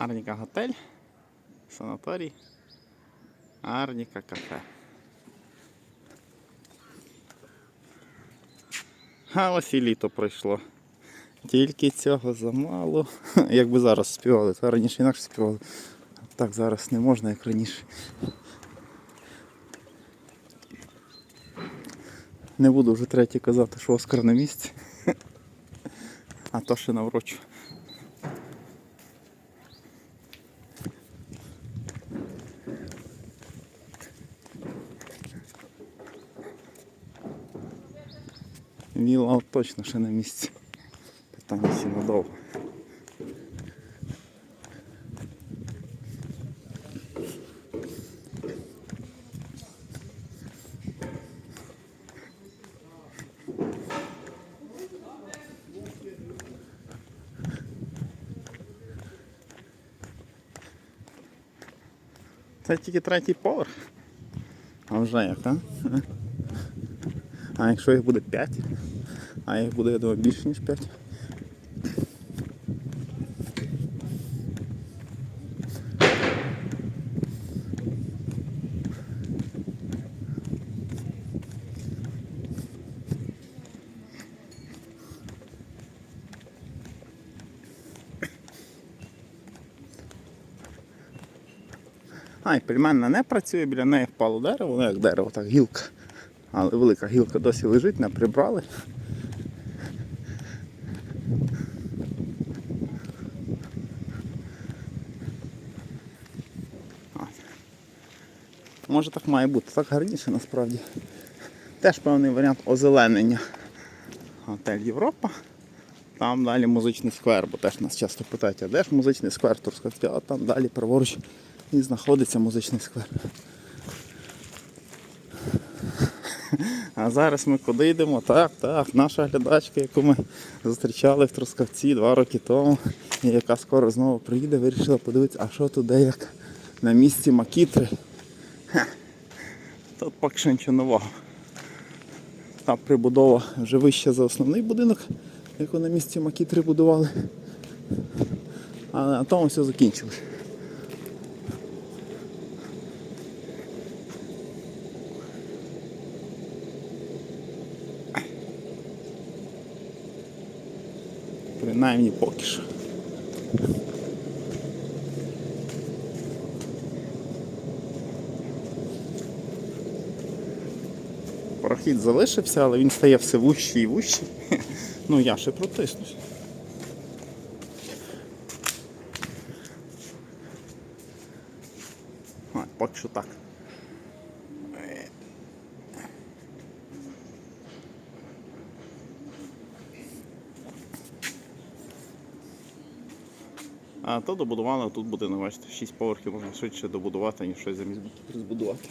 Арніка готель, санаторій, Арніка кафе. А ось і літо пройшло. Тільки цього замало. Якби зараз співали, то раніше інакше співали. Так зараз не можна, як раніше. Не буду вже третє казати, що Оскар на місці. А то ще наврочу. Віла от точно ще на місці. Питання ще надовго. Це тільки третій поверх. А вже як, а? А якщо їх буде 5? А їх буде, я думаю, більше, ніж 5. А, і пельменна не працює, біля неї впало дерево, ну як дерево, так гілка. Але велика гілка досі лежить, не прибрали. Може так має бути, так гарніше насправді. Теж певний варіант озеленення. Готель Європа. Там далі музичний сквер, бо теж нас часто питають, а де ж музичний сквер в А там далі праворуч і знаходиться музичний сквер. А зараз ми куди йдемо? Так, так, наша глядачка, яку ми зустрічали в Трускавці два роки тому, і яка скоро знову приїде, вирішила подивитися, а що тут де як на місці Макітри. Що нічого нового. Та прибудова вже вища за основний будинок, яку на місці Макітри будували. А на тому все закінчилось. Принаймні поки що. Прохід залишився, але він стає все вущий і вущий. Ну я ще протиснусь. А, поки що так. А то добудували, а тут буде, ну, бачите, 6 поверхів можна швидше добудувати, ніж щось замість збудувати.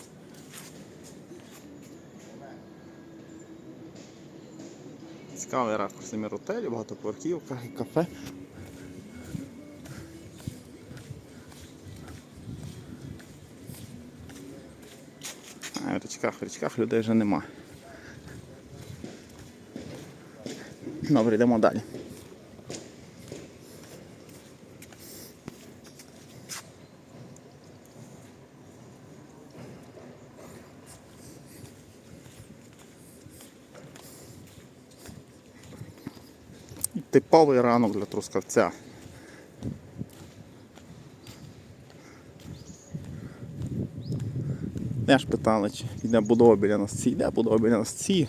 Цікавий ракурс номер отелю, багатоповерхівка і кафе. А в річках, в річках людей вже нема. Добре, йдемо далі. Типовий ранок для трускавця. Я ж питали, чи йде будова біля нас ці, йде будова біля нас ці.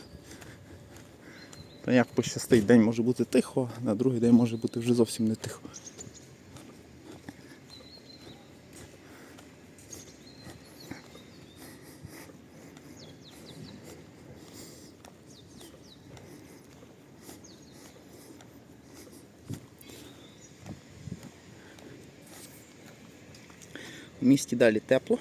Та як пощастить, день може бути тихо, на другий день може бути вже зовсім не тихо. В місті далі тепло.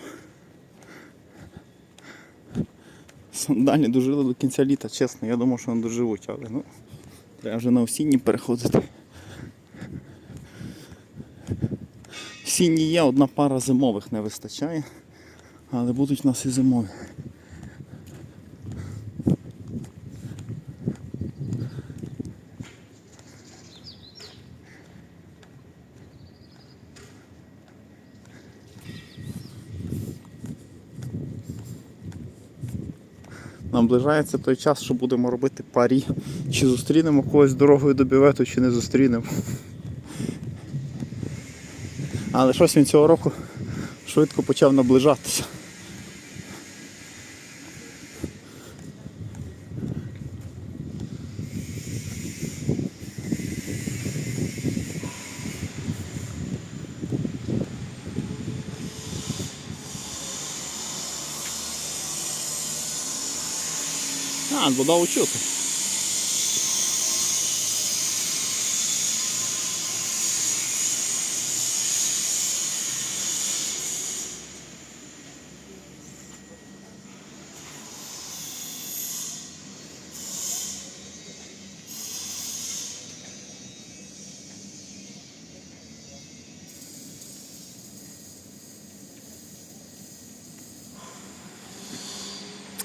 Далі дожили до кінця літа, чесно, я думав, що вони доживуть, але ну, треба вже на осінні переходити. Осінні є, одна пара зимових не вистачає, але будуть у нас і зимові. Наближається той час, що будемо робити парі. Чи зустрінемо когось дорогою до бівету, чи не зустрінемо. Але щось він цього року швидко почав наближатися. А, будову чути.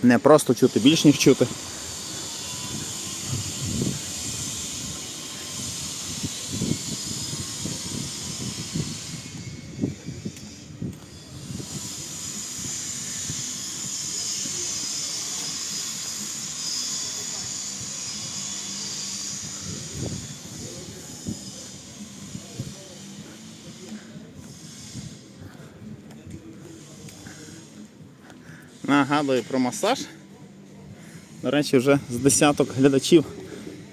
Не просто чути, більш ніж чути. Нагадую про масаж. До речі, вже з десяток глядачів,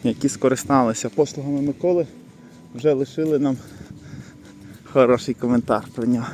які скористалися послугами Миколи, вже лишили нам хороший коментар про нього.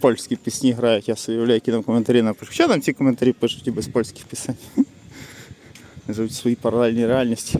Польські пісні грають, я собі уявляю, які там коментарі напишу. Що там ці коментарі пишуть без польських пісень? Живуть в своїй паралельній реальності.